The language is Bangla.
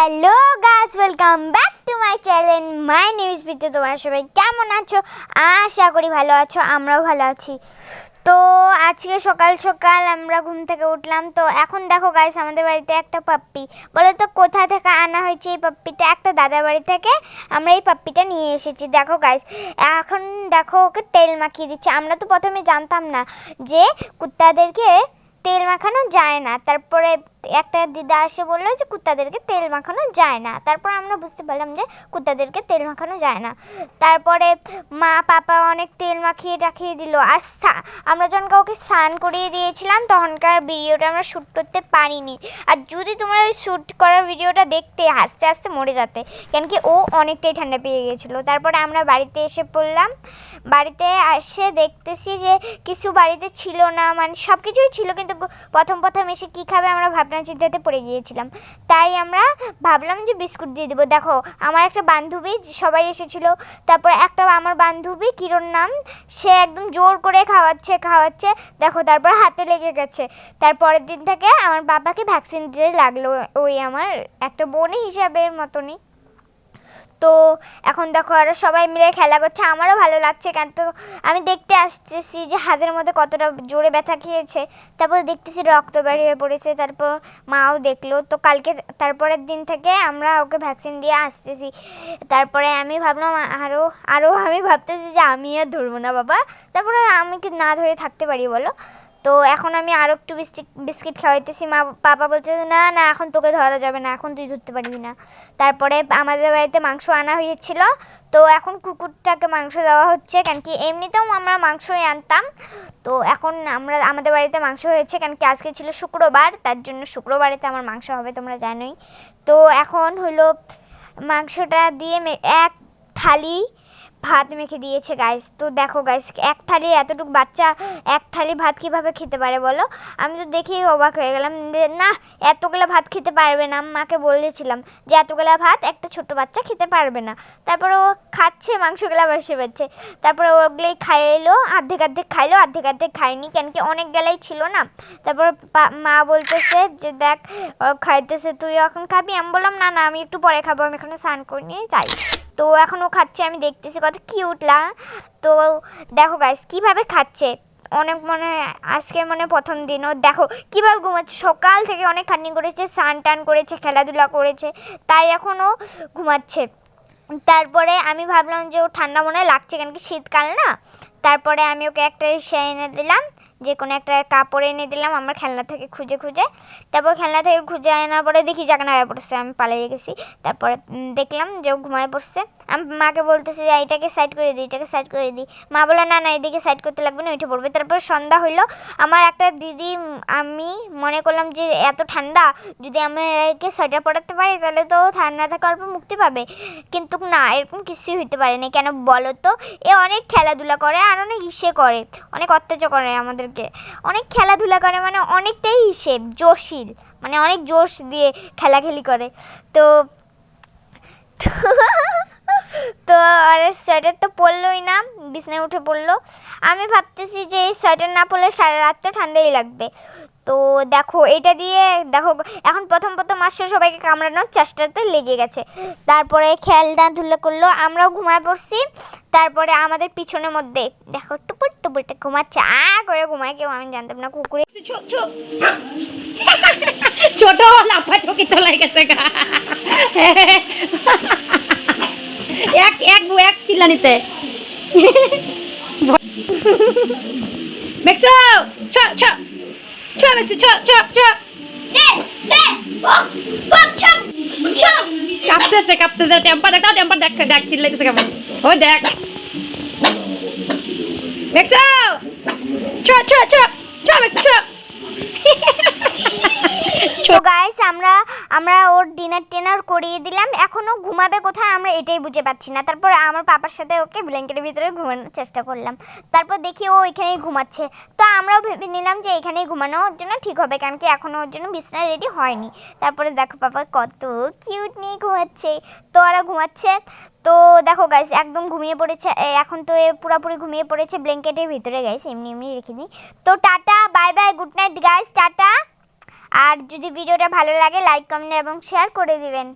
Hello guys welcome back to my channel my news video তোমার সবাই কেমন আছো? আশা করি ভালো আছো, আমরাও ভালো আছি। তো আজকে সকাল সকাল আমরা ঘুম থেকে উঠলাম। তো এখন দেখো গাইস আমাদের বাড়িতে একটা পাপ্পি। বলো তো কোথা থেকে আনা হয়েছে এই পাপ্পিটা? একটা দাদা বাড়ি থেকে আমরা এই পাপ্পিটা নিয়ে এসেছি। দেখো গাইস এখন দেখো, ওকে তেল মাখিয়ে দিচ্ছে। আমরা তো প্রথমে জানতাম না যে কুত্তাদেরকে তেল মাখানো যায় না। তারপরে একটা দিদা এসে বলল যে, কুত্তাদেরকে তেল মাখানো যায় না। তারপর আমরা বুঝতে পারলাম যে, কুত্তাদেরকে তেল মাখানো যায় না। তারপরে মা, পাপা অনেক তেল মাখিয়ে টাখিয়ে দিল। আর আমরা যখন কাউকে স্নান করিয়ে দিয়েছিলাম, তখনকার ভিডিওটা আমরা শ্যুট করতে পারিনি। আর যদি তোমরা ওই শ্যুট করার ভিডিওটা দেখতে, হাসতে হাসতে মরে যেতে, কেন কি ও অনেকটাই ঠান্ডা পেয়ে গেছিল। তারপরে আমরা বাড়িতে এসে পড়লাম। বাড়িতে এসে দেখতেছি যে, কিছু বাড়িতে ছিল না মানে সব কিছুই ছিল, কিন্তু গু- প্রথম প্রথম এসে কী খাবে আমরা ভাবনা চিন্তাতে পড়ে গিয়েছিলাম। তাই আমরা ভাবলাম যে বিস্কুট দিয়ে দেবো। দেখো, আমার একটা বান্ধবী সবাই এসেছিল। তারপর একটা আমার বান্ধবী, কিরণ নাম, সে একদম জোর করে খাওয়াচ্ছে খাওয়াচ্ছে। দেখো, তারপর হাতে লেগে গেছে। তারপরের দিন থেকে আমার বাবাকে ভ্যাকসিন দিতে লাগল ওই আমার একটা বোন হিসাবের মতনই। তো এখন দেখো আরও সবাই মিলে খেলা করছে। আমারও ভালো লাগছে কেন তো আমি দেখতে আসতেছি যে হাতের মধ্যে কতটা জোরে ব্যথা খেয়েছে। তারপর দেখতেছি রক্ত বেরিয়ে পড়েছে, তারপর মাও দেখল। তো কালকে তারপরের দিন থেকে আমরা ওকে ভ্যাকসিন দিয়ে আসতেছি। তারপরে আমি ভাবলাম আরও আরও আমি ভাবতেছি যে আমি আর ধরবো না বাবা। তারপরে আমি কি না ধরে থাকতে পারি বলো? তো এখন আমি আরও একটু বিস্কিট বিস্কিট খাওয়াইতেছি। মা, পাপা বলছে না না, এখন তোকে ধরা যাবে না, এখন তুই ধরতে পারবি না। তারপরে আমাদের বাড়িতে মাংস আনা হয়েছিল। তো এখন কুকুরটাকে মাংস দেওয়া হচ্ছে কেন কি এমনিতেও আমরা মাংসই আনতাম। তো এখন আমরা, আমাদের বাড়িতে মাংস হয়েছে কেন কি আজকে ছিল শুক্রবার, তার জন্য শুক্রবারেতে আমার মাংস হবে, তোমরা জানোই। তো এখন হলো মাংসটা দিয়ে এক থালি ভাত মেখে দিয়েছে গাইস তো দেখো গাইস এক থালি এতটুকু বাচ্চা, এক থালি ভাত কীভাবে খেতে পারে বলো? আমি তো দেখেই অবাক হয়ে গেলাম যে, না, এতগুলো ভাত খেতে পারবে না। মাকে বলেছিলাম যে, এতগুলো ভাত একটা ছোট বাচ্চা খেতে পারবে না। তারপরে ও খাচ্ছে, মাংসগুলো বসে পাচ্ছে তারপরে ওগুলোই খাইলো, অর্ধেক অর্ধেক খাইলো, অর্ধেক অর্ধেক খায়নি কেন কি অনেক গেলাই ছিল না। তারপর মা বলতেছে যে, দেখ, ও খাইতেছে তুই এখন খাবি? আমি বললাম, না না, আমি একটু পরে খাব, আমি এখানে স্নান করে নিয়ে যাই তো এখন ও খাচ্ছে, আমি দেখতেছি কত কিউটলা তো দেখো গাইস কীভাবে খাচ্ছে? অনেক মনে আজকে মনে প্রথম দিন, ও দেখো কীভাবে ঘুমাচ্ছে। সকাল থেকে অনেক খাটনি করেছে, স্নান টান করেছে, খেলাধুলা করেছে, তাই এখন ও ঘুমাচ্ছে। তারপরে আমি ভাবলাম যে ও ঠান্ডা মনে হয় লাগছে কেন কি শীতকাল না? তারপরে আমি ওকে একটা সে এনে দিলাম যে কোনো একটা কাপড় এনে দিলাম, আমার খেলনা থেকে খুঁজে খুঁজে। তারপর খেলনা থেকে খুঁজে আনার পরে দেখি জাগনা হয়ে পড়ছে, আমি পালিয়ে গেছি। তারপরে দেখলাম যে ঘুমায় পড়ছে। আমি মাকে বলতেছি যে এইটাকে সাইড করে দিই, এটাকে সাইড করে দিই। মা বলে, না না, এদিকে সাইড করতে লাগবে না, ওইটা পড়বে। তারপর সন্ধ্যা হইল। আমার একটা দিদি আমি মনে করলাম যে, এত ঠান্ডা, যদি আমি একে সোয়েটার পরাতে পারি, তাহলে তো ঠান্ডা থেকে অল্প মুক্তি পাবে। কিন্তু না, এরকম কিছুই হইতে পারে না কেন বলো তো, এ অনেক খেলাধুলা করে আর অনেক হিসে করে, অনেক অত্যাচার করে আমাদেরকে অনেক খেলাধুলা করে মানে অনেকটাই হিসেব, জোশীল মানে অনেক জোশ দিয়ে খেলাখেলি করে। তো তো আর সোয়েটার তো পরলোই না, বিছনায় উঠে পড়ল আমি ভাবতেছি যে এই সোয়েটার না পরলে সারা রাত তো ঠান্ডাই লাগবে। তো দেখো এটা দিয়ে দেখো, এখন প্রথম প্রথম আসছে সবাইকে কামড়ানোর চেষ্টাতে লেগে গেছে। তারপরে খেলনা ধুলা করল, আমরাও ঘুমায় পড়ছি। তারপরে আমাদের পিছনের মধ্যে, দেখো টুপুর টুপুরটা ঘুমাচ্ছে, আ করে ঘুমায় কেউ, আমি জানতাম না কুকুরে। ছোট লাফা চকি তোলাই গেছে এক এক এক চিল্লানিতে মেক্সো ছ ছ ছ মেক্সো ছ ছ ছ কাঁপতেছে কাঁপতেছে টেম্পার দেখ টেম্পার দেখ দেখ চিল্লাইতেছে কেমন ওই দেখ মেক্সো ছ ছ ছ ছ মেক্সো ছ তো আমরা আমরা ওর ডিনার টিনার করিয়ে দিলাম। এখনও ঘুমাবে কোথায় আমরা এটাই বুঝে পাচ্ছি না। তারপর আমার পাপার সাথে ওকে ব্ল্যাঙ্কেটের ভিতরে ঘুমানোর চেষ্টা করলাম। তারপর দেখি ও এখানেই ঘুমাচ্ছে। তো আমরাও ভেবে নিলাম যে এখানেই ঘুমানো ওর জন্য ঠিক হবে, কারণ কি এখনও ওর জন্য বিছানা রেডি হয়নি। তারপরে দেখো পাপা কত কিউট নিয়ে ঘুমাচ্ছে। তো ওরা ঘুমাচ্ছে। তো দেখো গাইস একদম ঘুমিয়ে পড়েছে। এখন তো এ পুরোপুরি ঘুমিয়ে পড়েছে ব্ল্যাঙ্কেটের ভিতরে গাইস এমনি এমনি রেখে দিই। তো tata bye bye good night guys tata. আর যদি ভিডিওটা ভালো লাগে লাইক কমেন্ট এবং শেয়ার করে দিবেন।